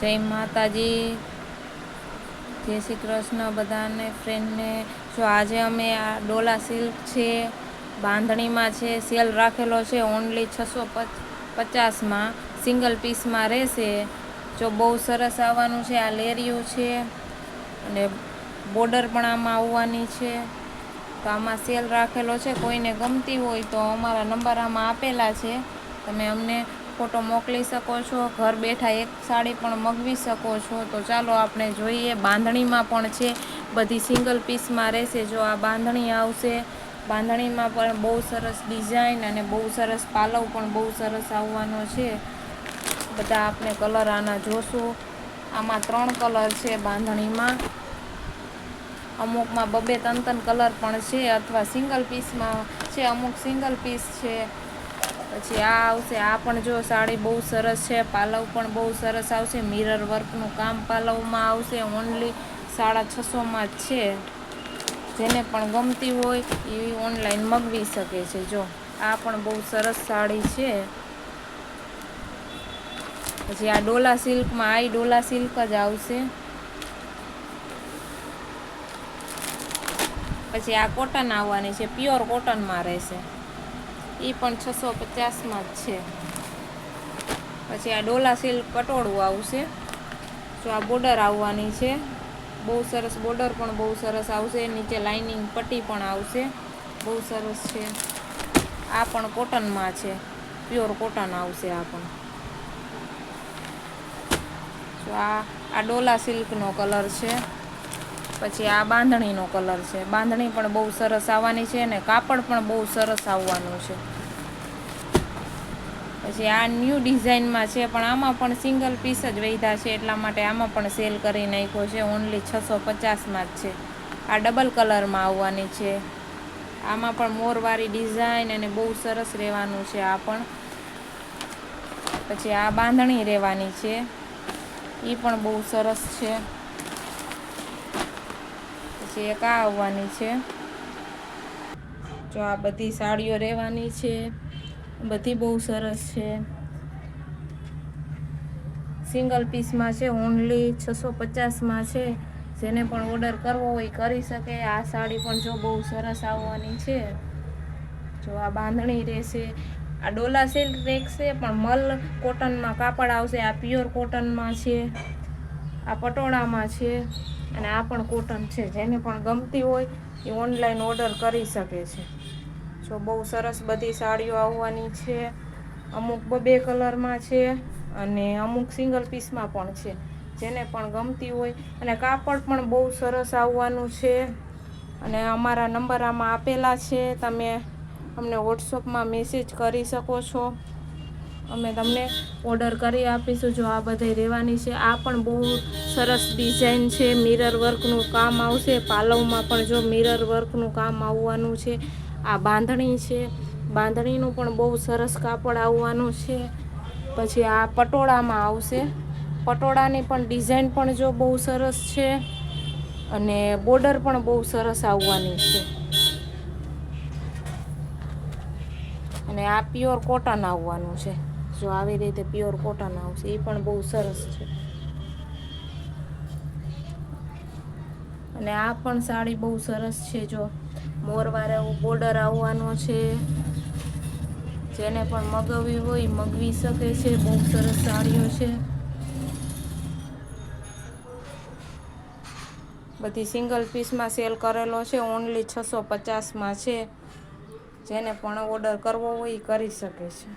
જય માતાજી. જય શ્રી કૃષ્ણ બધાને ફ્રેન્ડને જો આજે અમે આ ડોલા સિલ્ક છે, બાંધણીમાં છે સેલ રાખેલો છે ઓનલી છસો પચાસમાં સિંગલ પીસમાં રહેશે. જો બહુ સરસ આવવાનું છે, આ લેરિયું છે, અને બોર્ડર પણ આમાં આવવાની છે. તો આમાં સેલ રાખેલો છે, કોઈને ગમતી હોય તો અમારા નંબર આમાં આપેલા છે. તમે અમને ફોટો મોકલી શકો છો, ઘર બેઠા એક સાડી પણ મગવી શકો છો. તો ચાલો આપણે જોઈએ, બાંધણીમાં પણ છે. બધી સિંગલ પીસમાં રહેશે. જો આ બાંધણી આવશે, બાંધણીમાં પણ બહુ સરસ ડિઝાઇન અને બહુ સરસ પાલવ પણ બહુ સરસ આવવાનો છે. બધા આપણે કલર આના જોશું. આમાં ત્રણ કલર છે બાંધણીમાં. અમુકમાં બબે ત્રણ ત્રણ કલર પણ છે અથવા સિંગલ પીસમાં છે. અમુક સિંગલ પીસ છે. પછી આ આવશે, આ પણ જો સાડી બહુ સરસ છે, પાલવ પણ બહુ સરસ આવશે મિરર વર્કનું કામ પાલવમાં આવશે ઓનલી સાડા છસોમાં જ છે. જેને પણ ગમતી હોય એ ઓનલાઈન મગવી શકે છે, જો. આ પણ બહુ સરસ સાડી છે. પછી આ ડોલા સિલ્કમાં, આ ડોલા સિલ્ક જ આવશે. પછી આ કોટન આવવાની છે પ્યોર કોટનમાં રહેશે. એ પણ છસો પચાસમાં જ છે. પછી આ ડોલા સિલ્ક પટોળું આવશે. જો આ બોર્ડર આવવાની છે, બહુ સરસ બોર્ડર પણ બહુ સરસ આવશે. નીચે લાઇનિંગ પટ્ટી પણ આવશે. બહુ સરસ છે. આ પણ કોટનમાં છે. પ્યોર કોટન આવશે આ પણ. તો આ આ ડોલા સિલ્કનો કલર છે. પછી આ બાંધણીનો કલર છે. બાંધણી પણ બહુ સરસ આવવાની છે અને કાપડ પણ બહુ સરસ આવવાનું છે. પછી આ ન્યૂ ડિઝાઇનમાં છે, પણ આમાં પણ સિંગલ પીસ જ વૈધા છે, એટલા માટે આમાં પણ સેલ કરી નાખ્યો છે. ઓનલી છસો પચાસમાં જ છે. આ ડબલ કલરમાં આવવાની છે. આમાં પણ મોરવાળી ડિઝાઇન અને બહુ સરસ રહેવાનું છે આ પણ. પછી આ બાંધણી રહેવાની છે. એ પણ બહુ સરસ છે. પછી એક આ આવવાની છે. જો આ બધી સાડીઓ રહેવાની છે, બધી બહુ સરસ છે. સિંગલ પીસમાં છે ઓનલી છસો પચાસમાં છે. જેને પણ ઓર્ડર કરવો હોય કરી શકે. આ સાડી પણ જો બહુ સરસ આવવાની છે. જો આ બાંધણી રહેશે. આ ડોલા સિલ્ક રહેશે, પણ મલ કોટનમાં કાપડ આવશે. આ પ્યોર કોટનમાં છે. આ પટોળામાં છે અને આ પણ કોટન છે. જેને પણ ગમતી હોય એ ઓનલાઈન ઓર્ડર કરી શકે છે. જો બહુ સરસ બધી સાડીઓ આવવાની છે. અમુક બબે કલરમાં છે અને અમુક સિંગલ પીસમાં પણ છે. જેને પણ ગમતી હોય અને કાપડ પણ બહુ સરસ આવવાનું છે. અને અમારા નંબર આમાં આપેલા છે. તમે અમને વોટ્સઅપમાં મેસેજ કરી શકો છો. અમે તમને ઓર્ડર કરી આપીશું જો આ બધી રહેવાની છે. આ પણ બહુ સરસ ડિઝાઇન છે. મિરર વર્કનું કામ આવશે. પાલવમાં પણ જો મિરર વર્કનું કામ આવવાનું છે. આ બાંધણી છે. બાંધણીનું પણ બહુ સરસ કાપડ આવવાનું છે. પછી આ પટોળામાં આવશે. પટોળાની પણ ડિઝાઇન પણ જો બહુ સરસ છે અને બોર્ડર પણ બહુ સરસ આવવાની છે. અને આ પ્યોર કોટન આવવાનું છે. જો આવી રીતે પ્યોર કોટન આવશે એ પણ બહુ સરસ છે. અને આ પણ સાડી બહુ સરસ છે જો. મોરવારે બોર્ડર આવવાનો છે. જેને પણ મગવવી હોય મગવી શકે છે. બહુ સરસ સાડીઓ છે. બધી સિંગલ પીસમાં સેલ કરેલો છે. ઓનલી છસો પચાસમાં છે. જેને પણ ઓર્ડર કરવો હોય એ કરી શકે છે.